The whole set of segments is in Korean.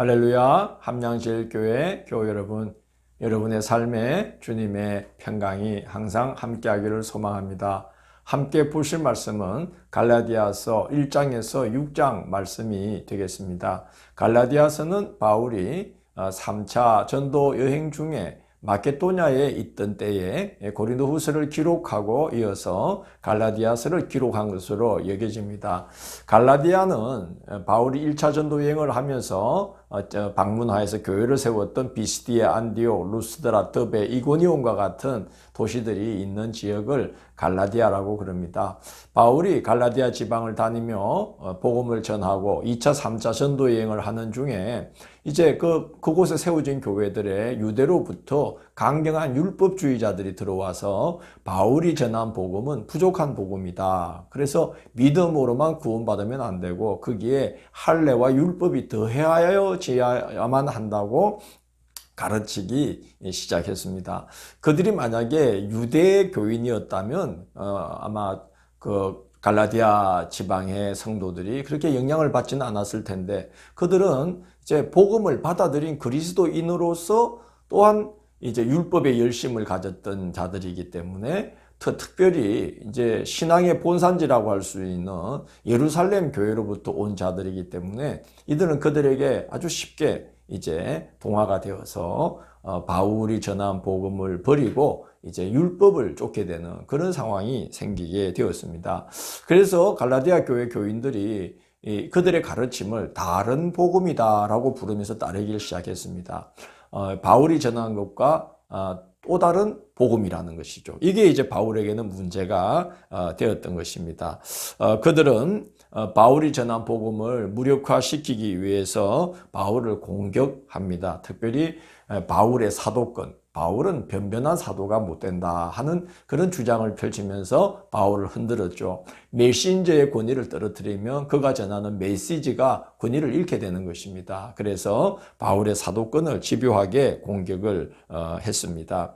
할렐루야 함양제일교회 교회 여러분 여러분의 삶에 주님의 평강이 항상 함께하기를 소망합니다. 함께 보실 말씀은 갈라디아서 1장에서 6장 말씀이 되겠습니다. 갈라디아서는 바울이 3차 전도 여행 중에 마케도냐에 있던 때에 고린도 후서를 기록하고 이어서 갈라디아서를 기록한 것으로 여겨집니다. 갈라디아는 바울이 1차 전도 여행을 하면서 방문하에서 교회를 세웠던 비스디에 안디오, 루스드라, 더베, 이고니온과 같은 도시들이 있는 지역을 갈라디아라고 그럽니다. 바울이 갈라디아 지방을 다니며 어, 복음을 전하고 2차, 3차 전도 여행을 하는 중에 이제 그 그곳에 세워진 교회들의 유대로부터 강경한 율법주의자들이 들어와서 바울이 전한 복음은 부족한 복음이다. 그래서 믿음으로만 구원받으면 안 되고 거기에 할례와 율법이 더해야만 한다고 가르치기 시작했습니다. 그들이 만약에 유대 교인이었다면 어, 아마 그 갈라디아 지방의 성도들이 그렇게 영향을 받지는 않았을 텐데 그들은 이제 복음을 받아들인 그리스도인으로서 또한 이제 율법의 열심을 가졌던 자들이기 때문에 특별히 이제 신앙의 본산지라고 할 수 있는 예루살렘 교회로부터 온 자들이기 때문에 이들은 그들에게 아주 쉽게 이제 동화가 되어서 어, 바울이 전한 복음을 버리고 이제 율법을 쫓게 되는 그런 상황이 생기게 되었습니다. 그래서 갈라디아 교회 교인들이 그들의 가르침을 다른 복음이다라고 부르면서 따르기 시작했습니다. 어, 바울이 전한 것과 어, 또 다른 복음이라는 것이죠. 이게 이제 바울에게는 문제가 되었던 것입니다. 그들은 바울이 전한 복음을 무력화시키기 위해서 바울을 공격합니다. 특별히 바울의 사도권, 바울은 변변한 사도가 못 된다 하는 그런 주장을 펼치면서 바울을 흔들었죠. 메신저의 권위를 떨어뜨리면 그가 전하는 메시지가 권위를 잃게 되는 것입니다. 그래서 바울의 사도권을 집요하게 공격을 어, 했습니다.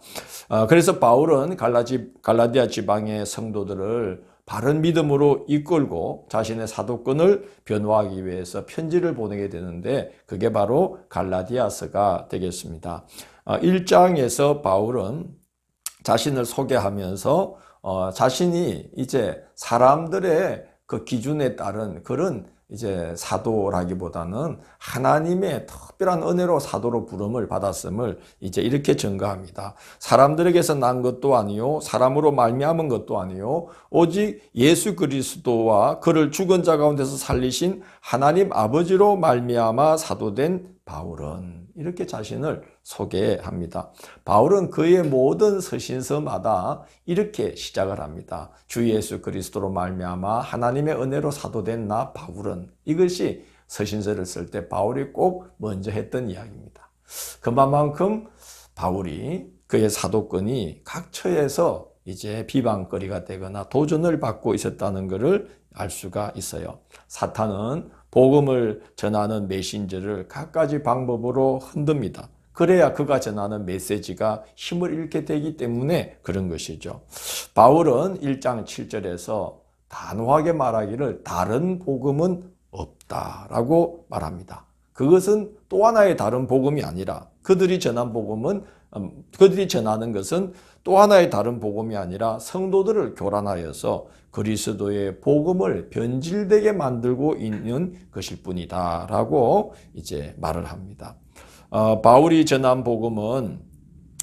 어, 그래서 바울은 갈라지, 갈라디아 지방의 성도들을 바른 믿음으로 이끌고 자신의 사도권을 변호하기 위해서 편지를 보내게 되는데 그게 바로 갈라디아서가 되겠습니다. 1장에서 어, 바울은 자신을 소개하면서 어, 자신이 이제 사람들의 그 기준에 따른 그런 이제 사도라기보다는 하나님의 특별한 은혜로 사도로 부름을 받았음을 이제 이렇게 증거합니다. 사람들에게서 난 것도 아니요 사람으로 말미암은 것도 아니요 오직 예수 그리스도와 그를 죽은 자 가운데서 살리신 하나님 아버지로 말미암아 사도된 바울은 이렇게 자신을 소개합니다. 바울은 그의 모든 서신서마다 이렇게 시작을 합니다. 주 예수 그리스도로 말미암아 하나님의 은혜로 사도된 나 바울은 이것이 서신서를 쓸 때 바울이 꼭 먼저 했던 이야기입니다. 그만큼 바울이 그의 사도권이 각 처에서 이제 비방거리가 되거나 도전을 받고 있었다는 것을 알 수가 있어요. 사탄은 복음을 전하는 메신저를 각가지 방법으로 흔듭니다. 그래야 그가 전하는 메시지가 힘을 잃게 되기 때문에 그런 것이죠. 바울은 1장 7절에서 단호하게 말하기를 다른 복음은 없다라고 말합니다. 그것은 또 하나의 다른 복음이 아니라 그들이 전한 복음은 음, 그들이 전하는 것은 또 하나의 다른 복음이 아니라 성도들을 교란하여서 그리스도의 복음을 변질되게 만들고 있는 것일 뿐이다라고 이제 말을 합니다. 어, 바울이 전한 복음은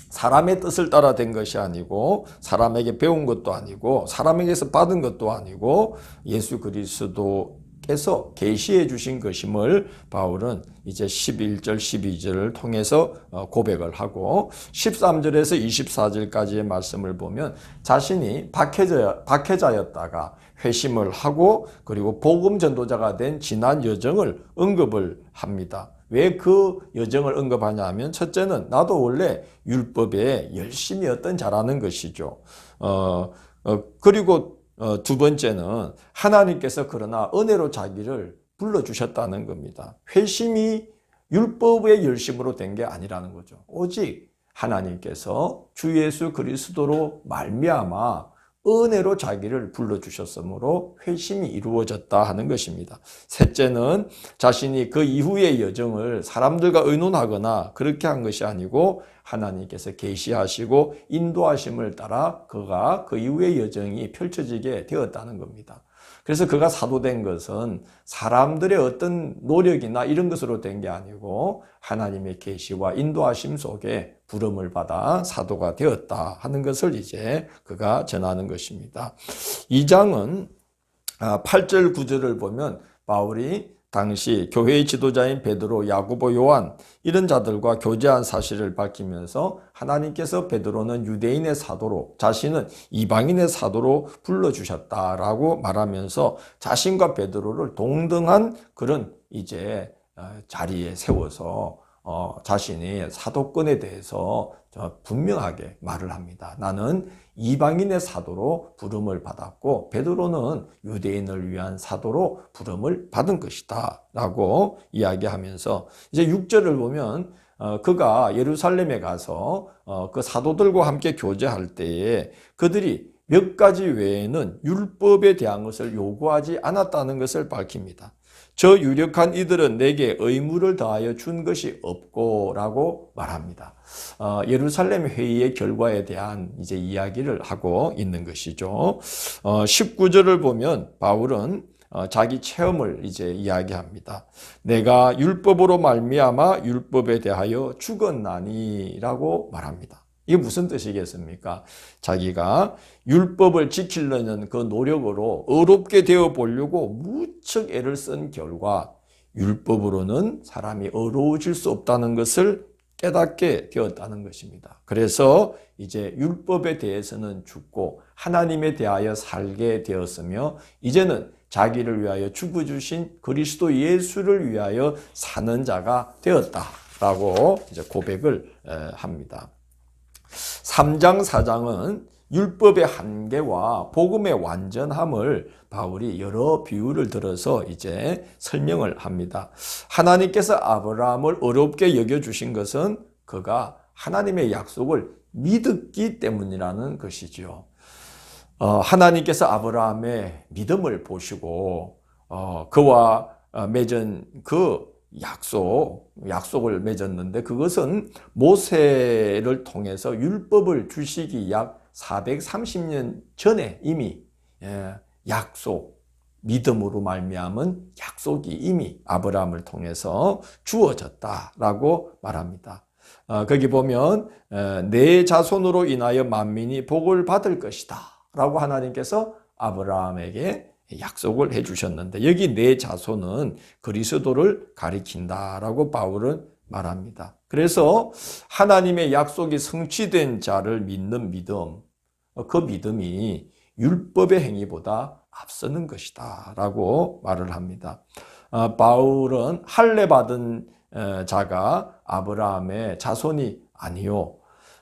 사람의 뜻을 따라 된 것이 아니고 사람에게 배운 것도 아니고 사람에게서 받은 것도 아니고 예수 그리스도 께서 계시해 주신 것임을 바울은 이제 11절 12절을 통해서 어, 고백을 하고 13절에서 24절까지의 말씀을 보면 자신이 박해자, 박해자였다가 회심을 하고 그리고 복음 전도자가 된 지난 여정을 언급을 합니다. 왜 그 여정을 언급하냐 하면 첫째는 나도 원래 율법에 열심이었던 자라는 것이죠. 어, 어 그리고 어, 두 번째는 하나님께서 그러나 은혜로 자기를 불러주셨다는 겁니다. 회심이 율법의 열심으로 된 게 아니라는 거죠. 오직 하나님께서 주 예수 그리스도로 말미암아 은혜로 자기를 불러주셨으므로 회심이 이루어졌다 하는 것입니다. 셋째는 자신이 그 이후의 여정을 사람들과 의논하거나 그렇게 한 것이 아니고 하나님께서 계시하시고 인도하심을 따라 그가 그 이후의 여정이 펼쳐지게 되었다는 겁니다. 그래서 그가 사도된 것은 사람들의 어떤 노력이나 이런 것으로 된 게 아니고 하나님의 계시와 인도하심 속에 부름을 받아 사도가 되었다 하는 것을 이제 그가 전하는 것입니다. 이 장은 8절 9절을 보면 바울이 당시 교회의 지도자인 베드로, 야고보, 요한 이런 자들과 교제한 사실을 밝히면서 하나님께서 베드로는 유대인의 사도로 자신은 이방인의 사도로 불러주셨다라고 말하면서 자신과 베드로를 동등한 그런 이제 어, 자리에 세워서 어, 자신이 사도권에 대해서 분명하게 말을 합니다. 나는 이방인의 사도로 부름을 받았고 베드로는 유대인을 위한 사도로 부름을 받은 것이다 라고 이야기하면서 이제 6절을 보면 어, 그가 예루살렘에 가서 어, 그 사도들과 함께 교제할 때에 그들이 몇 가지 외에는 율법에 대한 것을 요구하지 않았다는 것을 밝힙니다. 저 유력한 이들은 내게 의무를 다하여 준 것이 없고 라고 말합니다. 어, 예루살렘 회의의 결과에 대한 이제 이야기를 하고 있는 것이죠. 어, 19절을 보면 바울은 어, 자기 체험을 이제 이야기합니다. 내가 율법으로 말미암아 율법에 대하여 죽었나니라고 말합니다. 이게 무슨 뜻이겠습니까? 자기가 율법을 지키려는 그 노력으로 어렵게 되어 보려고 무척 애를 쓴 결과 율법으로는 사람이 어려워질 수 없다는 것을 깨닫게 되었다는 것입니다. 그래서 이제 율법에 대해서는 죽고 하나님에 대하여 살게 되었으며 이제는 자기를 위하여 죽어 주신 그리스도 예수를 위하여 사는 자가 되었다라고 이제 고백을 합니다. 3장 4장은 율법의 한계와 복음의 완전함을 바울이 여러 비유를 들어서 이제 설명을 합니다. 하나님께서 아브라함을 어렵게 여겨주신 것은 그가 하나님의 약속을 믿었기 때문이라는 것이죠. 어, 하나님께서 아브라함의 믿음을 보시고 어, 그와 맺은 그 약속, 약속을 맺었는데 그것은 모세를 통해서 율법을 주시기 약 430년 전에 이미 예, 약속, 믿음으로 말미암은 약속이 이미 아브라함을 통해서 주어졌다라고 말합니다. 어, 거기 보면 어, 내 자손으로 인하여 만민이 복을 받을 것이다 라고 하나님께서 아브라함에게 약속을 해 주셨는데 여기 내 자손은 그리스도를 가리킨다라고 바울은 말합니다. 그래서 하나님의 약속이 성취된 자를 믿는 믿음, 그 믿음이 율법의 행위보다 앞서는 것이다. 라고 말을 합니다. 어, 바울은 할례 받은 어, 자가 아브라함의 자손이 아니요.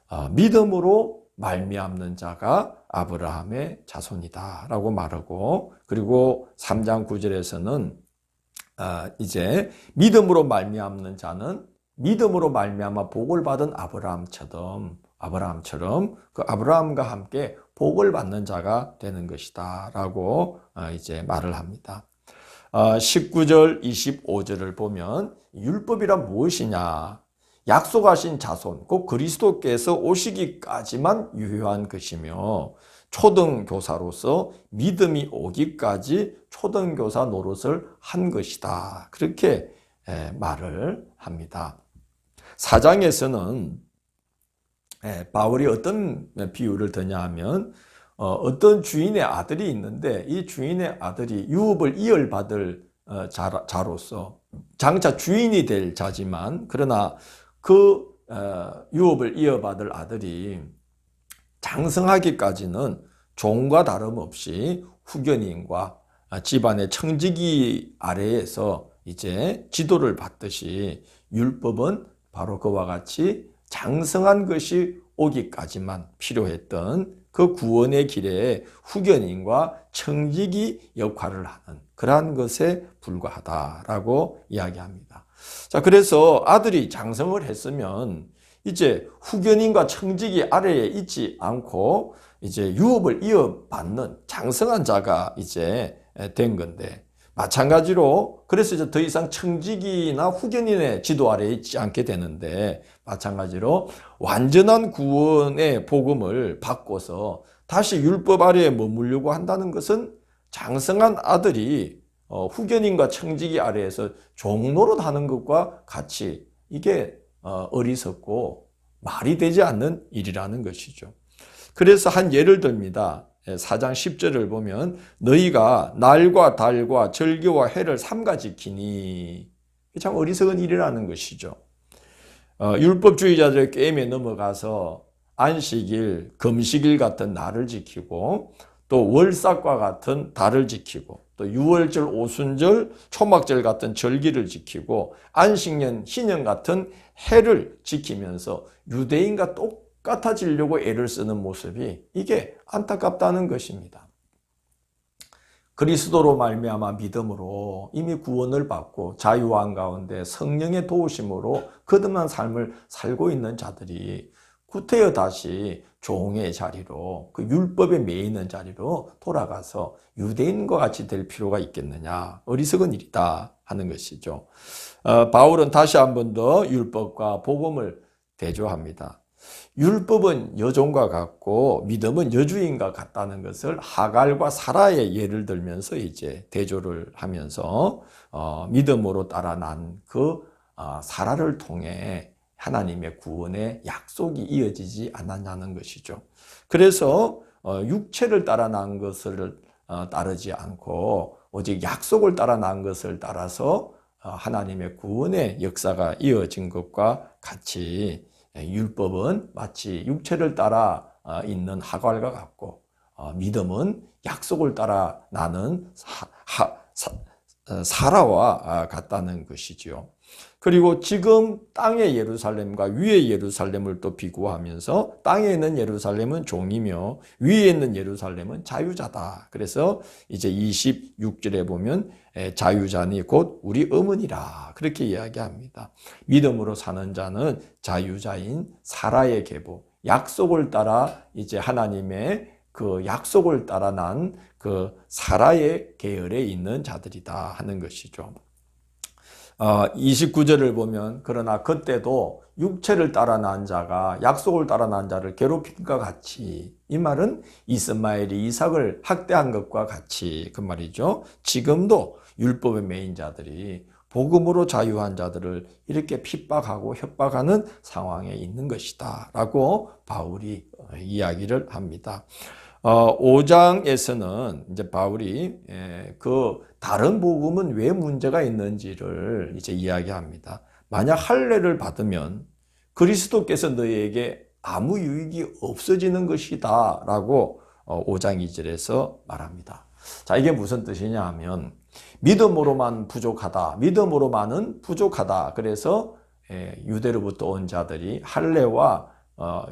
어, 믿음으로 말미암는 자가 아브라함의 자손이다라고 말하고 그리고 3장 9절에서는 아, 이제 믿음으로 말미암는 자는 믿음으로 말미암아 복을 받은 아브라함처럼 아브라함처럼 그 아브라함과 함께 복을 받는 자가 되는 것이다라고 아, 이제 말을 합니다. 19절 아, 25절을 보면 율법이란 무엇이냐? 약속하신 자손, 곧 그리스도께서 오시기까지만 유효한 것이며 초등교사로서 믿음이 오기까지 초등교사 노릇을 한 것이다. 그렇게 말을 합니다. 사장에서는 바울이 어떤 비유를 드냐 하면 어, 어떤 주인의 아들이 있는데 이 주인의 아들이 유업을 이어받을 어, 자로서 장차 주인이 될 자지만 그러나 그 어, 유업을 이어받을 아들이 장성하기까지는 종과 다름없이 후견인과 집안의 청지기 아래에서 이제 지도를 받듯이 율법은 바로 그와 같이 장성한 것이 오기까지만 필요했던 그 구원의 길에 후견인과 청지기 역할을 하는 그러한 것에 불과하다라고 이야기합니다. 자, 그래서 아들이 장성을 했으면 이제 후견인과 청직이 아래에 있지 않고 이제 유업을 이어받는 장성한 자가 이제 된 건데 마찬가지로 그래서 이제 더 이상 청지기나 후견인의 지도 아래에 있지 않게 되는데 마찬가지로 완전한 구원의 복음을 바꿔서 다시 율법 아래에 머물려고 한다는 것은 장성한 아들이 어, 후견인과 청지기 아래에서 종노릇 하는 것과 같이 이게 어, 어리석고 말이 되지 않는 일이라는 것이죠. 그래서 한 예를 듭니다. 4장 10절을 보면 너희가 날과 달과 절기와 해를 삼가 지키니 참 어리석은 일이라는 것이죠. 어, 율법주의자들의 게임에 넘어가서 안식일, 금식일 같은 날을 지키고 또 월삭과 같은 달을 지키고 또 유월절, 오순절, 초막절 같은 절기를 지키고 안식년, 희년 같은 해를 지키면서 유대인과 똑같아지려고 애를 쓰는 모습이 이게 안타깝다는 것입니다. 그리스도로 말미암아 믿음으로 이미 구원을 받고 자유한 가운데 성령의 도우심으로 거듭난 삶을 살고 있는 자들이 구태여 다시 종의 자리로 그 율법에 매이는 자리로 돌아가서 유대인과 같이 될 필요가 있겠느냐 어리석은 일이다 하는 것이죠. 어, 바울은 다시 한 번 더 율법과 복음을 대조합니다. 율법은 여종과 같고 믿음은 여주인과 같다는 것을 하갈과 사라의 예를 들면서 이제 대조를 하면서 어, 믿음으로 따라 난그 어, 사라를 통해 하나님의 구원의 약속이 이어지지 않았냐는 것이죠. 그래서 어, 육체를 따라 난 것을 어, 따르지 않고 오직 약속을 따라 난 것을 따라서 어, 하나님의 구원의 역사가 이어진 것과 같이 율법은 마치 육체를 따라 있는 하갈과 같고 믿음은 약속을 따라 나는 사라와 같다는 것이지요. 그리고 지금 땅의 예루살렘과 위의 예루살렘을 또 비교하면서 땅에 있는 예루살렘은 종이며 위에 있는 예루살렘은 자유자다. 그래서 이제 26절에 보면 자유자니 곧 우리 어머니라. 그렇게 이야기합니다. 믿음으로 사는 자는 자유자인 사라의 계보, 약속을 따라 이제 하나님의 그 약속을 따라 난 그 사라의 계열에 있는 자들이다 하는 것이죠. 29절을 어, 보면 그러나 그때도 육체를 따라 난 자가 약속을 따라 난 자를 괴롭힌 것 같이 이 말은 이스마엘이 이삭을 학대한 것과 같이 그 말이죠. 지금도 율법의 메인 자들이 복음으로 자유한 자들을 이렇게 핍박하고 협박하는 상황에 있는 것이다 라고 바울이 이야기를 합니다. 어, 5장에서는 이제 바울이 예, 그 다른 복음은 왜 문제가 있는지를 이제 이야기합니다. 만약 할례를 받으면 그리스도께서 너희에게 아무 유익이 없어지는 것이다 라고 5장 어, 2절에서 말합니다. 자, 이게 무슨 뜻이냐 하면 믿음으로만 부족하다. 믿음으로만은 부족하다. 그래서 예, 유대로부터 온 자들이 할례와 어,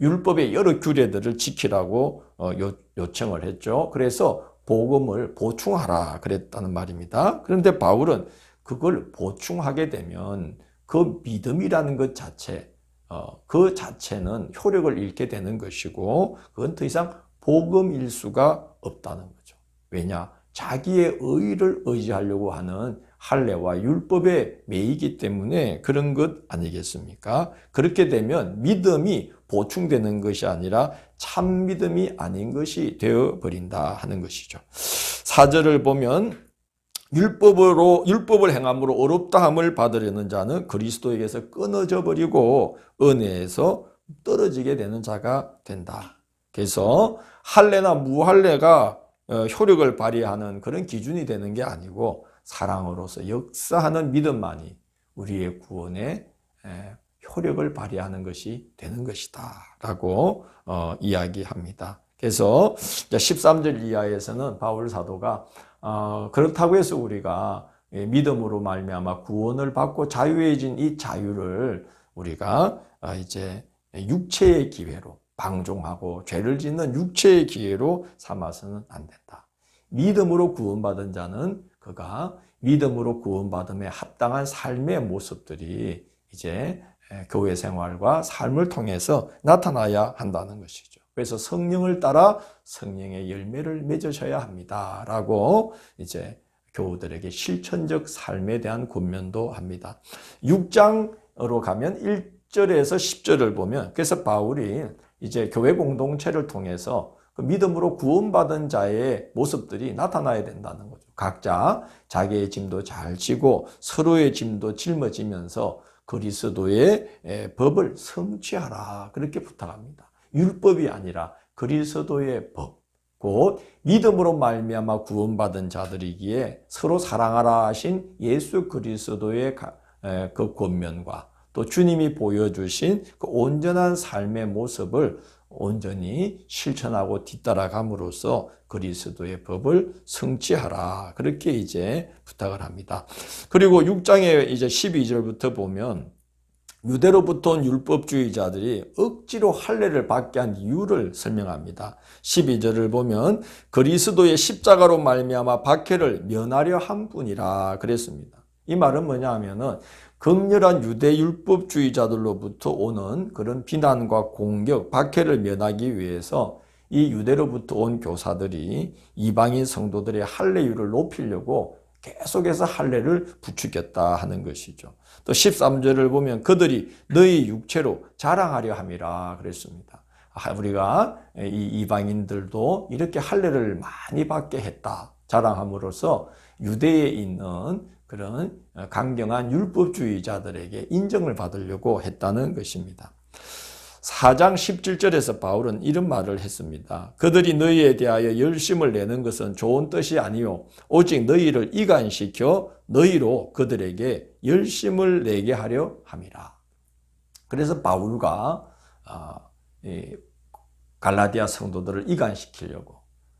율법의 여러 규례들을 지키라고 어, 요청을 했죠. 그래서 복음을 보충하라 그랬다는 말입니다. 그런데 바울은 그걸 보충하게 되면 그 믿음이라는 것 자체, 어, 그 자체는 효력을 잃게 되는 것이고 그건 더 이상 복음일 수가 없다는 거죠. 왜냐? 자기의 의를 의지하려고 하는 할례와 율법에 매이기 때문에 그런 것 아니겠습니까? 그렇게 되면 믿음이 보충되는 것이 아니라 참 믿음이 아닌 것이 되어 버린다 하는 것이죠. 사절을 보면 율법으로 율법을 행함으로 어렵다함을 받으려는 자는 그리스도에게서 끊어져 버리고 은혜에서 떨어지게 되는 자가 된다. 그래서 할례나 무할례가 어, 효력을 발휘하는 그런 기준이 되는 게 아니고 사랑으로서 역사하는 믿음만이 우리의 구원에 효력을 발휘하는 것이 되는 것이다. 라고 어, 이야기합니다. 그래서 13절 이하에서는 바울 사도가 어, 그렇다고 해서 우리가 믿음으로 말미암아 구원을 받고 자유해진 이 자유를 우리가 어, 이제 육체의 기회로 방종하고 죄를 짓는 육체의 기회로 삼아서는 안 된다. 믿음으로 구원받은 자는 그가 믿음으로 구원받음에 합당한 삶의 모습들이 이제 교회 생활과 삶을 통해서 나타나야 한다는 것이죠. 그래서 성령을 따라 성령의 열매를 맺으셔야 합니다. 라고 이제 교우들에게 실천적 삶에 대한 권면도 합니다. 6장으로 가면 1절에서 10절을 보면 그래서 바울이 이제 교회 공동체를 통해서 그 믿음으로 구원받은 자의 모습들이 나타나야 된다는 거죠. 각자 자기의 짐도 잘 지고 서로의 짐도 짊어지면서 그리스도의 법을 성취하라. 그렇게 부탁합니다. 율법이 아니라 그리스도의 법. 곧 믿음으로 말미암아 구원받은 자들이기에 서로 사랑하라 하신 예수 그리스도의 그 권면과 또 주님이 보여주신 그 온전한 삶의 모습을 온전히 실천하고 뒤따라감으로써 그리스도의 법을 성취하라. 그렇게 이제 부탁을 합니다. 그리고 6장의 이제 12절부터 보면 유대로부터 온 율법주의자들이 억지로 할례를 받게 한 이유를 설명합니다. 12절을 보면 그리스도의 십자가로 말미암아 박해를 면하려 한 뿐이라 그랬습니다. 이 말은 뭐냐 하면은 극렬한 유대 율법주의자들로부터 오는 그런 비난과 공격, 박해를 면하기 위해서 이 유대로부터 온 교사들이 이방인 성도들의 할례율을 높이려고 계속해서 할례를 부추겼다 하는 것이죠. 또 13절을 보면 그들이 너희 육체로 자랑하려 함이라 그랬습니다. 아, 우리가 이 이방인들도 이렇게 할례를 많이 받게 했다. 자랑함으로써 유대에 있는 그런 강경한 율법주의자들에게 인정을 받으려고 했다는 것입니다. 4장 17절에서 바울은 이런 말을 했습니다. 그들이 너희에 대하여 열심을 내는 것은 좋은 뜻이 아니요 오직 너희를 이간시켜 너희로 그들에게 열심을 내게 하려 함이라. 그래서 바울과 아, 갈라디아 성도들을 이간시키려고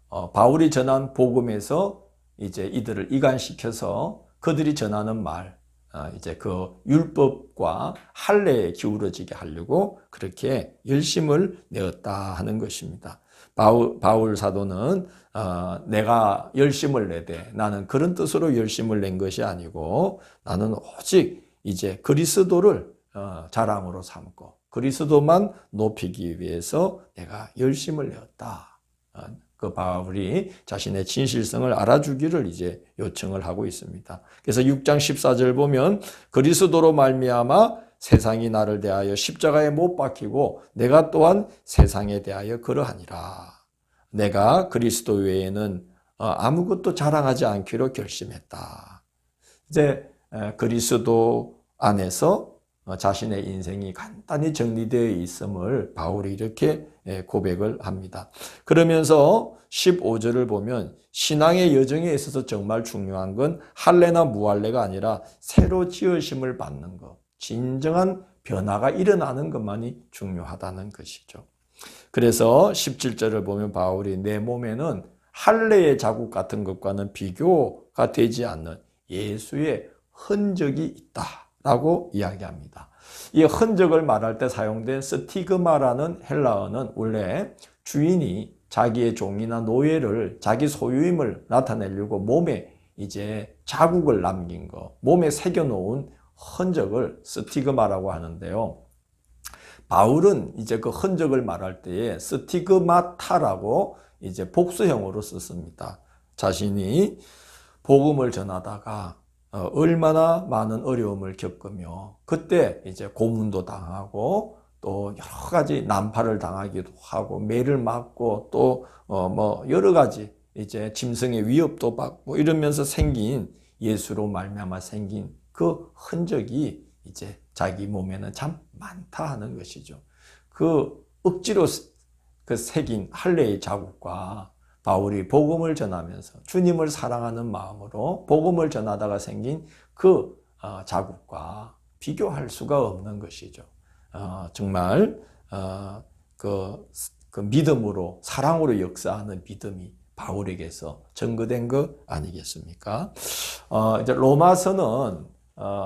어, 바울이 전한 복음에서 이제 이들을 이간시켜서 그들이 전하는 말 어, 이제 그 율법과 할례에 기울어지게 하려고 그렇게 열심을 내었다 하는 것입니다. 바울, 바울 사도는 어, 내가 열심을 내되 나는 그런 뜻으로 열심을 낸 것이 아니고 나는 오직 이제 그리스도를 어, 자랑으로 삼고 그리스도만 높이기 위해서 내가 열심을 내었다. 어, 그 바울이 자신의 진실성을 알아주기를 이제 요청을 하고 있습니다. 그래서 6장 14절 보면 그리스도로 말미암아 세상이 나를 대하여 십자가에 못 박히고 내가 또한 세상에 대하여 그러하니라. 내가 그리스도 외에는 어, 아무것도 자랑하지 않기로 결심했다. 이제 그리스도 안에서 어, 자신의 인생이 간단히 정리되어 있음을 바울이 이렇게 예, 고백을 합니다. 그러면서 15절을 보면 신앙의 여정에 있어서 정말 중요한 건 할례나 무할례가 아니라 새로 지으심을 받는 것, 진정한 변화가 일어나는 것만이 중요하다는 것이죠. 그래서 17절을 보면 바울이 내 몸에는 할례의 자국 같은 것과는 비교가 되지 않는 예수의 흔적이 있다 라고 이야기합니다. 이 흔적을 말할 때 사용된 스티그마라는 헬라어는 원래 주인이 자기의 종이나 노예를 자기 소유임을 나타내려고 몸에 이제 자국을 남긴 거, 몸에 새겨놓은 흔적을 스티그마라고 하는데요. 바울은 이제 그 흔적을 말할 때에 스티그마타라고 이제 복수형으로 썼습니다. 자신이 복음을 전하다가 어, 얼마나 많은 어려움을 겪으며 그때 이제 고문도 당하고 또 여러 가지 난파를 당하기도 하고 매를 맞고 또 뭐 여러 가지 이제 짐승의 위협도 받고 이러면서 생긴 예수로 말미암아 생긴 그 흔적이 이제 자기 몸에는 참 많다 하는 것이죠. 그 억지로 그 새긴 할례의 자국과 바울이 복음을 전하면서 주님을 사랑하는 마음으로 복음을 전하다가 생긴 그 어, 자국과 비교할 수가 없는 것이죠. 어, 정말 어, 그, 그 믿음으로 사랑으로 역사하는 믿음이 바울에게서 증거된 것 아니겠습니까? 이제 로마서는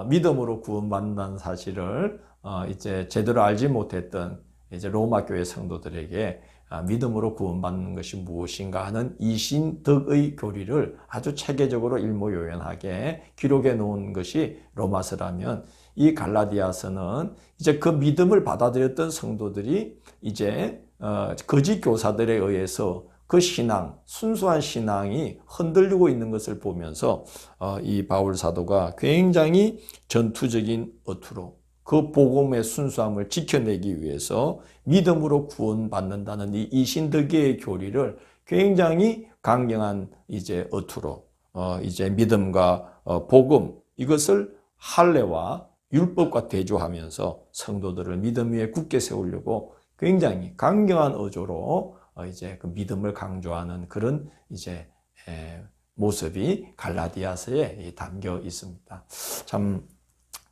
믿음으로 구원받는다는 사실을 이제 제대로 알지 못했던 이제 로마 교회 성도들에게 아, 믿음으로 구원받는 것이 무엇인가 하는 이신덕의 교리를 아주 체계적으로 일모요연하게 기록해 놓은 것이 로마서라면 이 갈라디아서는 이제 그 믿음을 받아들였던 성도들이 이제 어, 거짓 교사들에 의해서 그 신앙, 순수한 신앙이 흔들리고 있는 것을 보면서 어, 이 바울 사도가 굉장히 전투적인 어투로 그 복음의 순수함을 지켜내기 위해서 믿음으로 구원받는다는 이 이신득의 교리를 굉장히 강경한 이제 어투로 어, 이제 믿음과 어, 복음 이것을 할례와 율법과 대조하면서 성도들을 믿음 위에 굳게 세우려고 굉장히 강경한 어조로 어, 이제 그 믿음을 강조하는 그런 이제 에, 모습이 갈라디아서에 담겨 있습니다. 참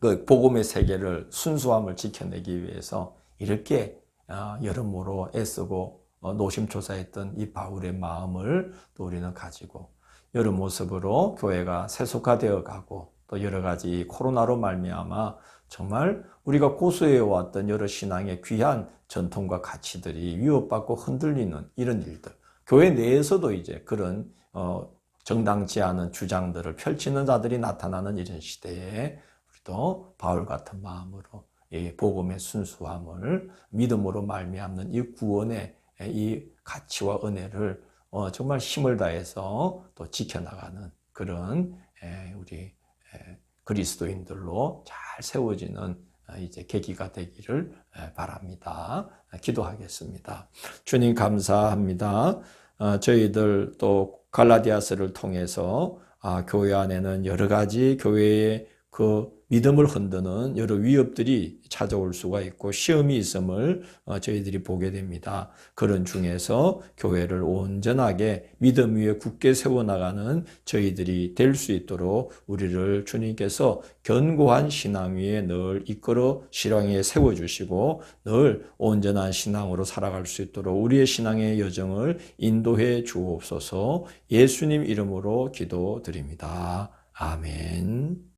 그 복음의 세계를 순수함을 지켜내기 위해서 이렇게 어, 여러모로 애쓰고 어, 노심초사했던 이 바울의 마음을 또 우리는 가지고 여러 모습으로 교회가 세속화되어 가고 또 여러 가지 코로나로 말미암아 정말 우리가 고수해 왔던 여러 신앙의 귀한 전통과 가치들이 위협받고 흔들리는 이런 일들. 교회 내에서도 이제 그런 어, 정당치 않은 주장들을 펼치는 자들이 나타나는 이런 시대에 우리도 바울 같은 마음으로 이 복음의 순수함을 믿음으로 말미암는 이 구원의 이 가치와 은혜를 어, 정말 힘을 다해서 또 지켜나가는 그런 에, 우리 에, 그리스도인들로 잘 세워지는 어, 이제 계기가 되기를 에, 바랍니다. 기도하겠습니다. 주님 감사합니다. 어, 저희들 또 갈라디아스를 통해서 아, 교회 안에는 여러 가지 교회의 그 믿음을 흔드는 여러 위협들이 찾아올 수가 있고 시험이 있음을 어, 저희들이 보게 됩니다. 그런 중에서 교회를 온전하게 믿음 위에 굳게 세워나가는 저희들이 될 수 있도록 우리를 주님께서 견고한 신앙 위에 늘 이끌어 신앙 위에 세워주시고 늘 온전한 신앙으로 살아갈 수 있도록 우리의 신앙의 여정을 인도해 주옵소서 예수님 이름으로 기도드립니다. 아멘.